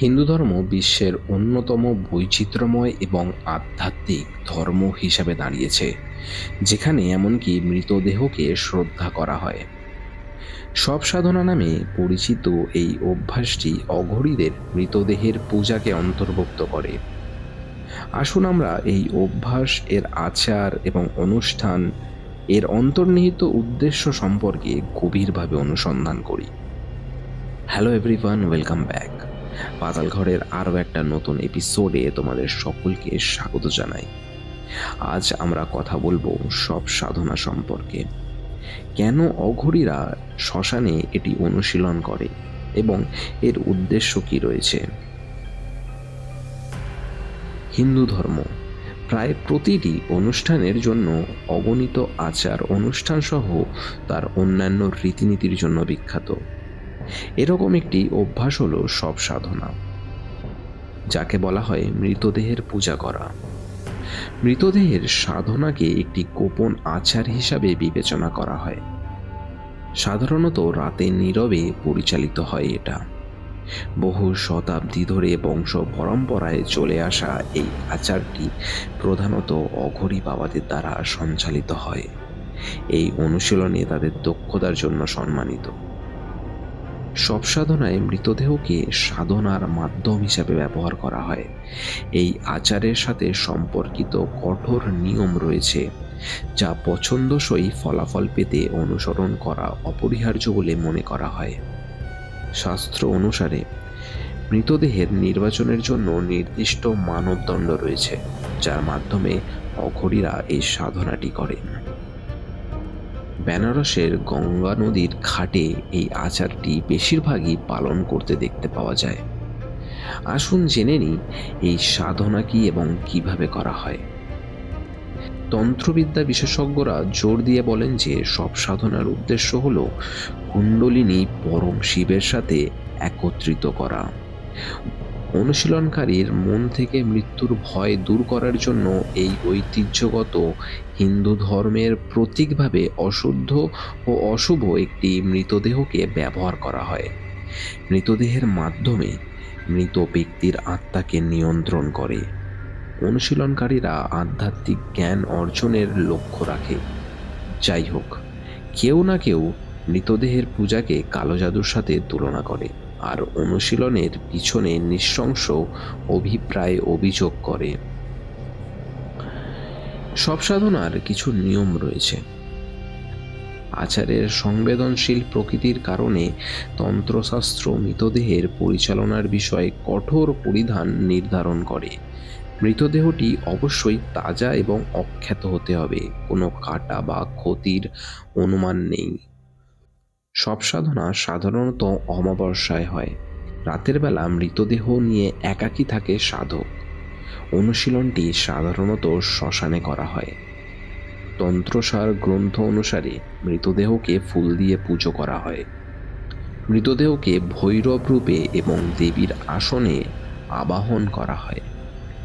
হিন্দু ধর্ম বিশ্বের অন্যতম বৈচিত্র্যময় এবং আধ্যাত্মিক ধর্ম হিসাবে দাঁড়িয়েছে, যেখানে এমনকি মৃতদেহকে শ্রদ্ধা করা হয়। সব সাধনা নামে পরিচিত এই অভ্যাসটি অঘরীদের মৃতদেহের পূজাকে অন্তর্ভুক্ত করে। আসুন আমরা এই অভ্যাস, এর আচার এবং অনুষ্ঠান, এর অন্তর্নিহিত উদ্দেশ্য সম্পর্কে গভীরভাবে অনুসন্ধান করি। হ্যালো এভরিওয়ান ওয়েলকাম ব্যাক পাতাল ঘরের আরও একটা নতুন এপিসোডে তোমাদের সকলকে স্বাগত জানাই। আজ আমরা কথা বলব সব সাধনা সম্পর্কে। কেন অঘরীরা শ্মশানে এটি অনুশীলন করে এবং এর উদ্দেশ্য কি রয়েছে? হিন্দু ধর্ম প্রায় প্রতিটি অনুষ্ঠানের জন্য অগণিত আচার অনুষ্ঠান সহ তার অন্যান্য রীতিনীতির জন্য বিখ্যাত। এরকম একটি অভ্যাস হলো সব সাধনা, যাকে বলা হয় মৃতদেহের পূজা করা। মৃতদেহের সাধনাকে একটি গোপন আচার হিসাবে বিবেচনা করা হয়। সাধারণত রাতে নীরবে পরিচালিত হয় এটা। বহু শতাব্দী ধরে বংশ পরম্পরায় চলে আসা এই আচারটি প্রধানত অঘরী বাবাদের দ্বারা সঞ্চালিত হয়। এই অনুশীলনে তাদের দক্ষতার জন্য সম্মানিত। সব সাধনায় মৃতদেহকে সাধনার মাধ্যম হিসাবে ব্যবহার করা হয়। এই আচারের সাথে সম্পর্কিত কঠোর নিয়ম রয়েছে, যা পছন্দসই ফলাফল পেতে অনুসরণ করা অপরিহার্য বলে মনে করা হয়। শাস্ত্র অনুসারে, মৃতদেহের নির্বাচনের জন্য নির্দিষ্ট মানবদণ্ড রয়েছে, যার মাধ্যমে অঘরীরা এই সাধনাটি করেন। বেনারসের গঙ্গা নদীর ঘাটে এই আচারটি বেশিরভাগই পালন করতে দেখতে পাওয়া যায়। আসুন জেনে নিই, এই সাধনা কি এবং কীভাবে করা হয়? তন্ত্রবিদ্যা বিশেষজ্ঞরা জোর দিয়ে বলেন যে, সব সাধনার উদ্দেশ্য হল কুণ্ডলিনী পরম শিবের সাথে একত্রিত করা। অনুশীলনকারীর মন থেকে মৃত্যুর ভয় দূর করার জন্য এই ঐতিহ্যগত হিন্দু ধর্মের প্রতীকভাবে অশুদ্ধ ও অশুভ একটি মৃতদেহকে ব্যবহার করা হয়। মৃতদেহের মাধ্যমে মৃত ব্যক্তির আত্মাকে নিয়ন্ত্রণ করে। অনুশীলনকারীরা আধ্যাত্মিক জ্ঞান অর্জনের লক্ষ্য রাখে। যাই হোক, কেউ না কেউ মৃতদেহের পূজাকে কালো জাদুর সাথে তুলনা করে। আর অনুশীলনের পিছনে নৃশংস অভিপ্রায় অভিযোগ করে। সব সাধনার কিছু নিয়ম রয়েছে। আচারের সংবেদনশীল প্রকৃতির কারণে তন্ত্রশাস্ত্র মৃতদেহের পরিচালনার বিষয়ে কঠোর পরিধান নির্ধারণ করে। মৃতদেহটি অবশ্যই তাজা এবং অখ্যাত হতে হবে। কোনো কাটা বা ক্ষতির অনুমান নেই। সব সাধনা সাধারণত অমাবস্যায় হয়। রাতের বেলা মৃতদেহ নিয়ে একাকী থাকে সাধক। অনুশীলনটি সাধারণত শ্মশানে করা হয়। তন্ত্রসার গ্রন্থ অনুসারে মৃতদেহকে ফুল দিয়ে পুজো করা হয়। মৃতদেহকে ভৈরব রূপে এবং দেবীর আসনে আবাহন করা হয়।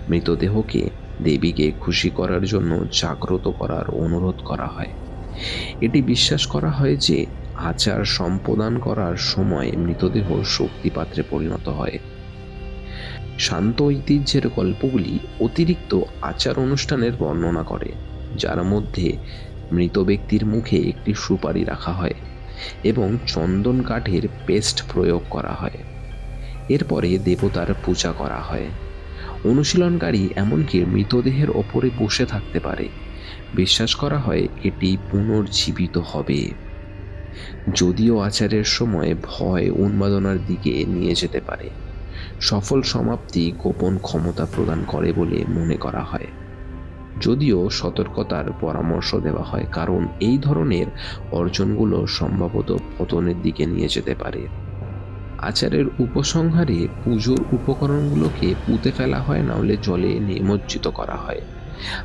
মৃতদেহকে দেবীকে খুশি করার জন্য জাগ্রত করার অনুরোধ করা হয়। এটি বিশ্বাস করা হয় যে আচার সম্পাদন করার সময় মৃতদেহ শক্তিপাত্রে পরিণত হয়। শান্ত ঐতিহ্যের গল্পগুলি অতিরিক্ত আচার অনুষ্ঠানের বর্ণনা করে, যার মধ্যে মৃত ব্যক্তির মুখে একটি সুপারি রাখা হয় এবং চন্দন কাঠের পেস্ট প্রয়োগ করা হয়। এরপরে দেবতার পূজা করা হয়। অনুশীলনকারী এমনকি মৃতদেহের ওপরে বসে থাকতে পারে। বিশ্বাস করা হয় এটি পুনর্জীবিত হবে। যদিও আচারের সময় ভয় উন্মাদনার দিকে নিয়ে যেতে পারে। সফল সমাপ্তি গোপন ক্ষমতা প্রদান করে বলে মনে করা হয়। যদিও সতর্কতার পরামর্শ দেওয়া হয়, কারণ এই ধরনের অর্জনগুলো সম্ভবত পতনের দিকে নিয়ে যেতে পারে। আচারের উপসংহারে পুজোর উপকরণগুলোকে পুঁতে ফেলা হয়, না হলে জলে নিমজ্জিত করা হয়।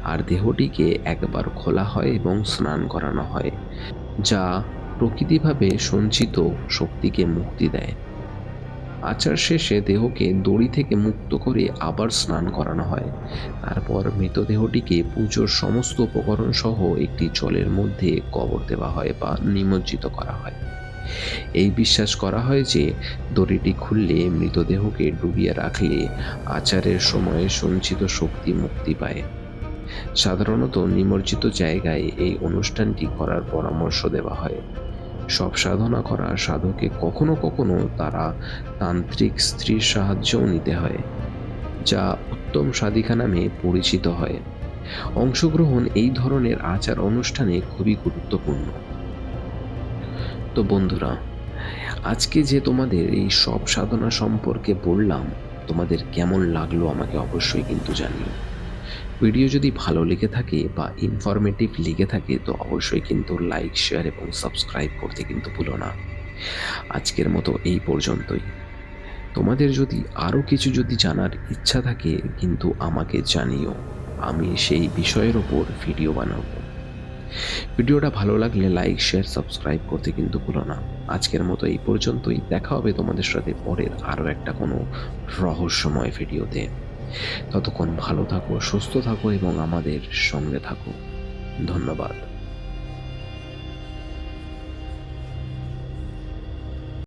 আর দেহটিকে একবার খোলা হয় এবং স্নান করানো হয়, যা প্রকৃতিভাবে সঞ্চিত শক্তিকে মুক্তি দেয়। আচার শেষে দেহকে দড়ি থেকে মুক্ত করে আবার স্নান করানো হয়। তারপর মৃতদেহটিকে পুজোর সমস্ত উপকরণ সহ একটি জলের মধ্যে কবর দেওয়া হয় বা নিমজ্জিত করা হয়। এই বিশ্বাস করা হয় যে দড়িটি খুললে মৃতদেহকে ডুবিয়ে রাখলে আচারের সময়ে সঞ্চিত শক্তি মুক্তি পায়। সাধারণত নিমজ্জিত জায়গায় এই অনুষ্ঠানটি করার পরামর্শ দেওয়া হয়। সব সাধনা করা সাধকে কখনো কখনো তারা তান্ত্রিক স্ত্রীর সাহায্যও নিতে হয়, যা উত্তম সাধিকা নামে পরিচিত হয়। অংশগ্রহণ এই ধরনের আচার অনুষ্ঠানে খুবই গুরুত্বপূর্ণ। তো বন্ধুরা, আজকে যে তোমাদের এই সব সাধনা সম্পর্কে বললাম, তোমাদের কেমন লাগল আমাকে অবশ্যই কিন্তু জানিও। ভিডিও যদি ভালো লেগে থাকে বা ইনফরমেটিভ লেগে থাকে, তো অবশ্যই কিন্তু লাইক শেয়ার এবং সাবস্ক্রাইব করতে কিন্তু ভুলো না। আজকের মতো এই পর্যন্তই। তোমাদের যদি আরও কিছু যদি জানার ইচ্ছা থাকে, কিন্তু আমাকে জানিও। আমি সেই বিষয়ের ওপর ভিডিও বানাবো। ভিডিওটা ভালো লাগলে লাইক শেয়ার সাবস্ক্রাইব করতে কিন্তু ভুলো না। আজকের মতো এই পর্যন্তই। দেখা হবে তোমাদের সাথে পরের আরও একটা কোনো রহস্যময় ভিডিওতে ততক্ষণ ভালো থাকো সুস্থ থাকো এবং আমাদের সঙ্গে থাকো। ধন্যবাদ।